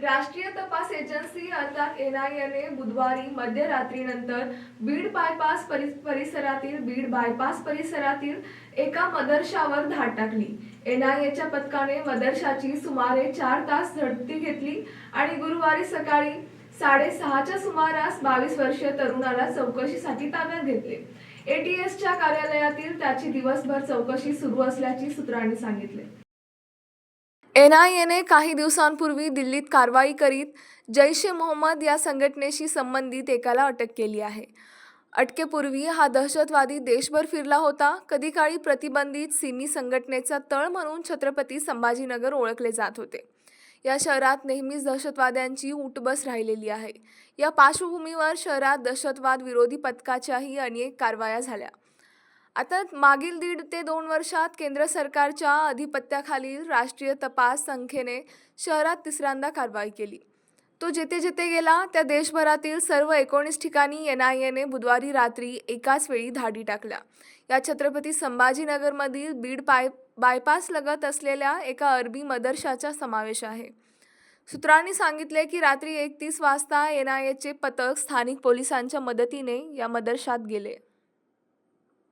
राष्ट्रीय तपास एजन्सी अर्थात एन आय एने बुधवारी मध्यरात्रीनंतर बीड बायपास परिसरातील बीड बायपास परिसरातील एका मदरशावर धाड टाकली. एन आय एच्या पथकाने मदरशाची सुमारे चार तास झडती घेतली आणि गुरुवारी सकाळी साडेसहाच्या सुमारास बावीस वर्षीय तरुणाला चौकशीसाठी ताब्यात घेतले. एटीएसच्या कार्यालयातील त्याची दिवसभर चौकशी सुरू असल्याची सूत्रांनी सांगितले. एन आय एने काही दिवसांपूर्वी दिल्लीत कारवाई करीत जैश ए मोहम्मद या संघटनेशी संबंधित एकाला अटक केली आहे. अटकेपूर्वी हा दहशतवादी देशभर फिरला होता. कधी काळी प्रतिबंधित सिमी संघटनेचा तळ म्हणून छत्रपती संभाजीनगर ओळखले जात होते. या शहरात नेहमीच दहशतवाद्यांची उठबस राहिलेली आहे. या पार्श्वभूमीवर शहरात दहशतवाद विरोधी पथकाच्याही अनेक कारवाया झाल्या. आता मागील दीड ते दोन वर्षात केंद्र सरकारच्या अधिपत्याखालील राष्ट्रीय तपास संख्येने शहरात तिसऱ्यांदा कारवाई केली. तो जेथे जेथे गेला त्या देशभरातील सर्व एकोणीस ठिकाणी एन आय एने बुधवारी रात्री एकाच वेळी धाडी टाकल्या. या छत्रपती संभाजीनगरमधील बीड पाय बायपास लगत असलेल्या एका अरबी मदरशाचा समावेश आहे. सूत्रांनी सांगितले की रात्री एक तीस वाजता एन आय एचे पथक स्थानिक पोलिसांच्या मदतीने या मदरशात गेले.